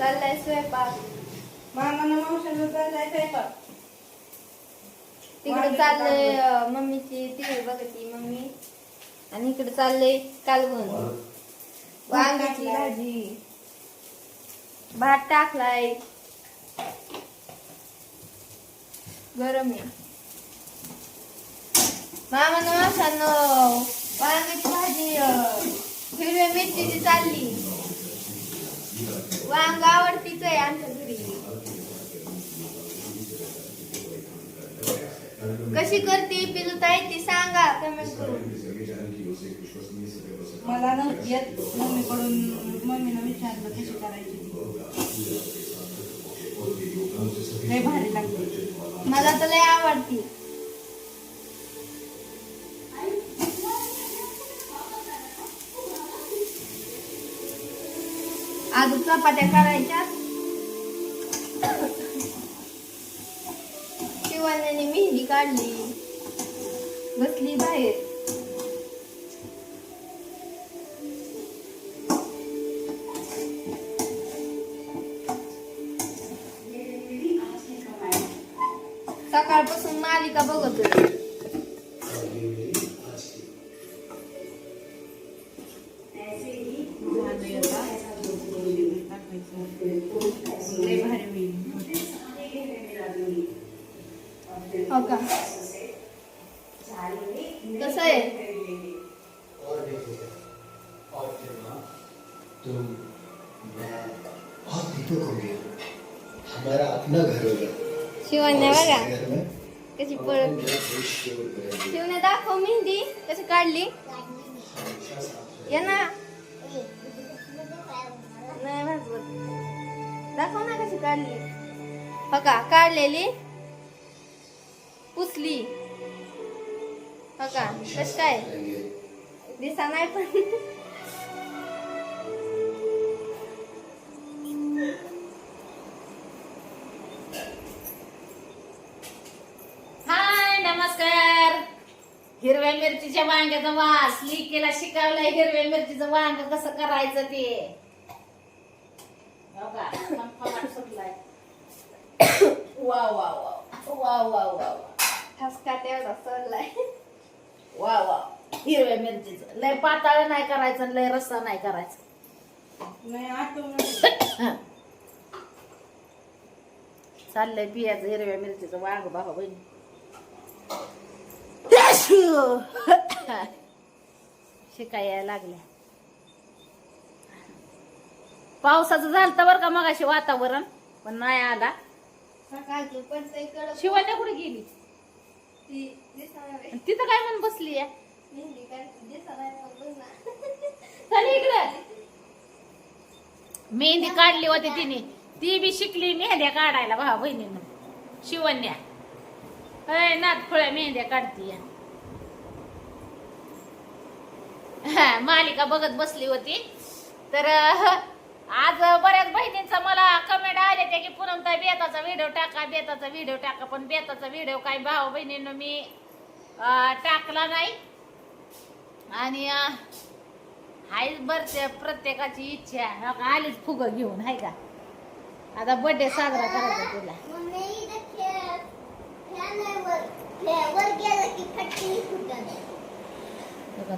चाललाय स्वयंपाक. मामानं मावशानं चाललाय स्वयंपाक. तिकडे चाललंय अं, मम्मीची टीव्ही बघती मम्मी. आणि इकडे चाललंय कालवण. वांग्याची भाजी. भात टाकलाय. गरम आहे. मामा मावसानं वांग्याची भाजी अं, हिरव्या मिरचीची चालली. वांग आवडतीच आहे आमच्या घरी. कशी करते पिलुताई ती सांगा कमेंट करून. मला नव्हती येत मम्मीकडून मम्मीनं विचारलं कशी करायची ती. लय भारी लागते. मला तर लय आवडती. आज चपात्या करायच्या शिवाने मेहंदी काढली. बसली बाहेर. सकाळपासून मालिका बघत होती हो का कसं आहे और देखिए और फिर तुम मैं बहुत दीपक हो गया हमारा अपना घर होगा। शिवण्या और बघा इस घर में कशी हम पळत मेरा देश केवल करेंगे शिवने दाखव मेहंदी कशी काढली हमेशा साथ ये ना? नाही भाजवत दाखव ना कशी काढली हो का काढलेली पुसली. हो का? कशी काय? दिसा नाही पण. हाय नमस्कार. हिरव्या मिरचीच्या वांग्याचा वास. लिकेला शिकवलंय हिरव्या मिरचीचं वांग कसं करायचं ते. हो का? सुटलाय. वा वा वा वा वा वा वा ठसका तेवढा सरलाय वा वा हिरव्या मिरचीचं. लय पाताळ नाही करायचं आणि लय रस्सा नाही करायचा. नाही आठवण चाललंय पियाचं हिरव्या मिरचीचं वांग बाबा बहिणी. शिकाय यायला लागल्या. पावसाचं झालं तर बरं का मगाशी वातावरण पण नाही आला. सकाळची कडक शिवान्या कुठे गेली? तिथं काय म्हणून बसली मेहंदी काढली होती तिने. ती बी शिकली मेहंद्या काढायला भावा बहिणीनं. शिवन्या अय नाथ खोळ्या मेहंद्या काढती मालिका बघत बसली होती. तर आज बऱ्याच बहिणींचा मला कमेंट आले ते की पूनमताई बेताचा व्हिडिओ टाका बेताचा व्हिडिओ टाका पण बेताचा व्हिडिओ काही भाऊ बहिणींना मी टाकला नाही. आणि अह, हाय बरते प्रत्येकाची इच्छा हो का, आलीच फुग घेऊन हाय का? आता बर्थडे साजरा करायचा तुला.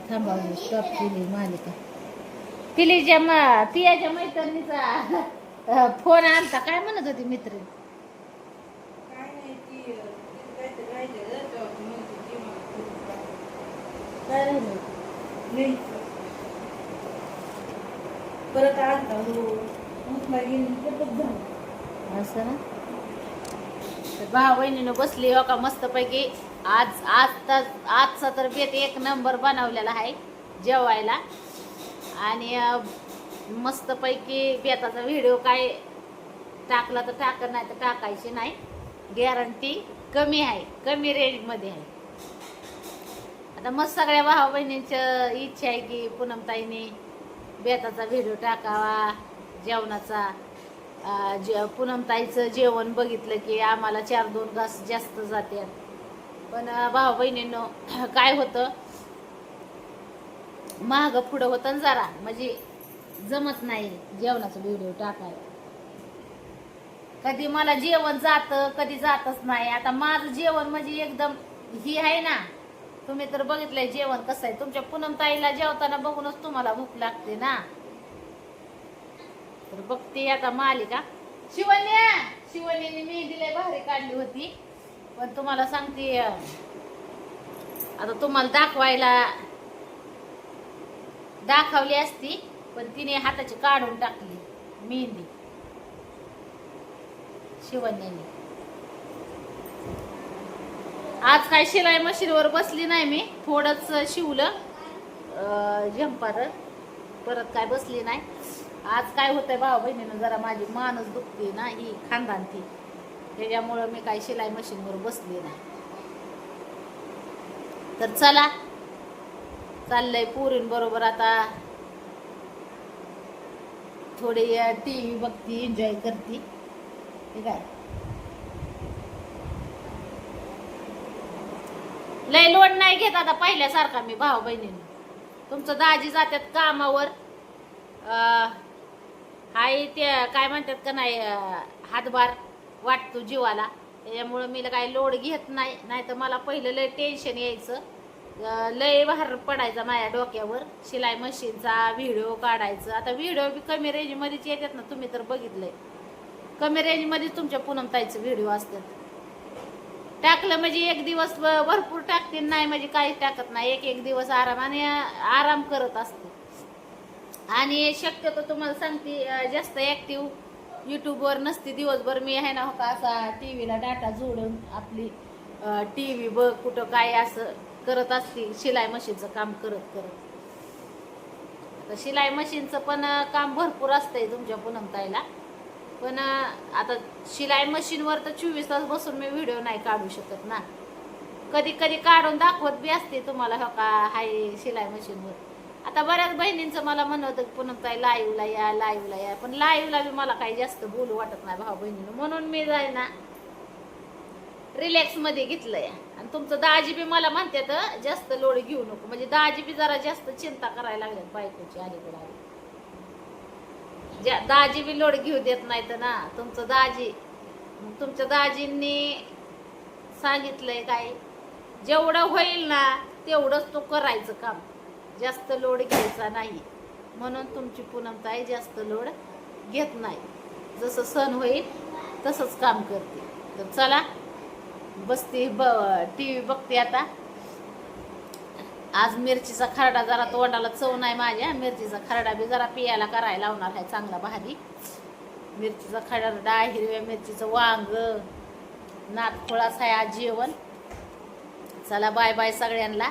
थांबा स्टॉप केली मालिका. पिलीच्या म- पियाच्या मैत्रिणीचा फोन आलता काय म्हणत होती मित्र? काय नाही. परत आलता हो. असं ना? भाऊ बहिणीनं बसली हो का मस्तपैकी. आज आज तर आजचा तर बेत एक नंबर बनवलेला आहे जेवायला. आणि मस्तपैकी बेताचा व्हिडिओ काय टाकला तर टाक नाही तर टाकायची नाही. गॅरंटी कमी आहे कमी रेंजमध्ये आहे. आता मस्त सगळ्या भाऊ बहिणींच्या इच्छा आहे की पूनमताईने बेताचा व्हिडिओ टाकावा जेवणाचा. जे पूनमताईचं जेवण बघितलं की आम्हाला चार दोन घास जास्त जाते पण भाऊ बहिणींनो काय होतं? महाग पुढं होतं जरा म्हणजे जमत नाही जेवणाचा व्हिडिओ टाकाय कधी मला जेवण जात कधी जातच नाही. आता माझं जेवण म्हणजे एकदम ही आहे ना तुम्ही तर बघितलंय जेवण कसं आहे. तुमच्या पूनम ताईला जेवताना बघूनच तुम्हाला भूक लागते ना. तर बघते आता मालिका. शिवन्या शिवन्याने मी दिले भारी काढली होती. पण तुम्हाला सांगते आता तुम्हाला दाखवायला दाखवली असती पण तिने हाताची काढून टाकली मेहंदी. शिवण्याने आज काय शिलाई मशीनवर बसली नाही मी थोडंच शिवलं झंपार परत काय बसली नाही. आज काय होतंय भाऊ बहिणीनं जरा माझी मानच दुखते ना ही खानदान ती. त्याच्यामुळं मी काय शिलाई मशीनवर बसली नाही. तर चला चाललंय पोरींबरोबर आता. थोडी टी व्ही बघती एन्जॉय करते. ठीक आहे लय लोड नाही घेत आता पहिल्यासारखा मी भाऊ बहिणीने. तुमचं दाजी जातात कामावर. हाय ते काय म्हणतात का नाही हातभार वाटतो जीवाला. त्याच्यामुळं मी काय लोड घेत नाही. नाही तर मला पहिलं लय टेन्शन यायचं. लय भार पडायचा माझ्या डोक्यावर. शिलाई मशीनचा व्हिडिओ काढायचं. आता व्हिडिओ बी कमी रेंजमध्येच येतात ना तुम्ही तर बघितलंय. कमी रेंजमध्ये तुमच्या पुनमताईचं व्हिडिओ असतात. टाकलं म्हणजे एक दिवस भरपूर टाकते नाही म्हणजे काहीच टाकत नाही. एक एक दिवस आराम आणि आराम करत असते. आणि शक्यतो तुम्हाला सांगते जास्त ॲक्टिव्ह यूट्यूबवर नसते. दिवसभर मी आहे ना हो का असा टी व्हीला डाटा जोडून आपली टी व्ही बघ कुठं काय असं करत असते शिलाई मशीनचं काम करत करत. आता शिलाई मशीनचं पण काम भरपूर असतंय तुमच्या पुनमताईला. पण आता शिलाई मशीनवर तर चोवीस तास बसून मी व्हिडिओ नाही काढू शकत ना. कधी कधी काढून दाखवत बी असते तुम्हाला हो का हाय शिलाई मशीनवर. आता बऱ्याच बहिणींचं मला म्हणत होतं की पुन्हा काय लाईव्हला या लाईव्हला या. पण लाईवला बी मला काही जास्त बोलू वाटत नाही भाऊ बहिणीनं म्हणून मी जाय ना रिलॅक्समध्ये घेतलं घेतलंय. आणि तुमचं दाजी बी मला म्हणते तर जास्त लोड घेऊ नको. म्हणजे दाजी बी जरा जास्त चिंता करायला लागल्यात बायकोची अलीकडे. आली ज्या- दाजी बी लोड घेऊ देत नाही तर ना. तुमचं दाजी मग तुमच्या दाजींनी सांगितलंय काय? जेवढं होईल ना तेवढंच तो करायचं काम. जास्त लोड घ्यायचा नाही. म्हणून तुमची पूनमताई जास्त लोड घेत नाही. जसं सण होईल तसंच काम करते. तर चला बसते ब टी व्ही बघते आता. आज मिरचीचा खरडा जरा तोंडाला चव नाही माझ्या. मिरचीचा खरडा बी जरा पियाला करायला लावणार आहे चांगला भारी. मिरचीचा खरडा हिरव्या मिरचीचं वांग नातखोळाच आहे आज जेवण. चला बाय बाय सगळ्यांना.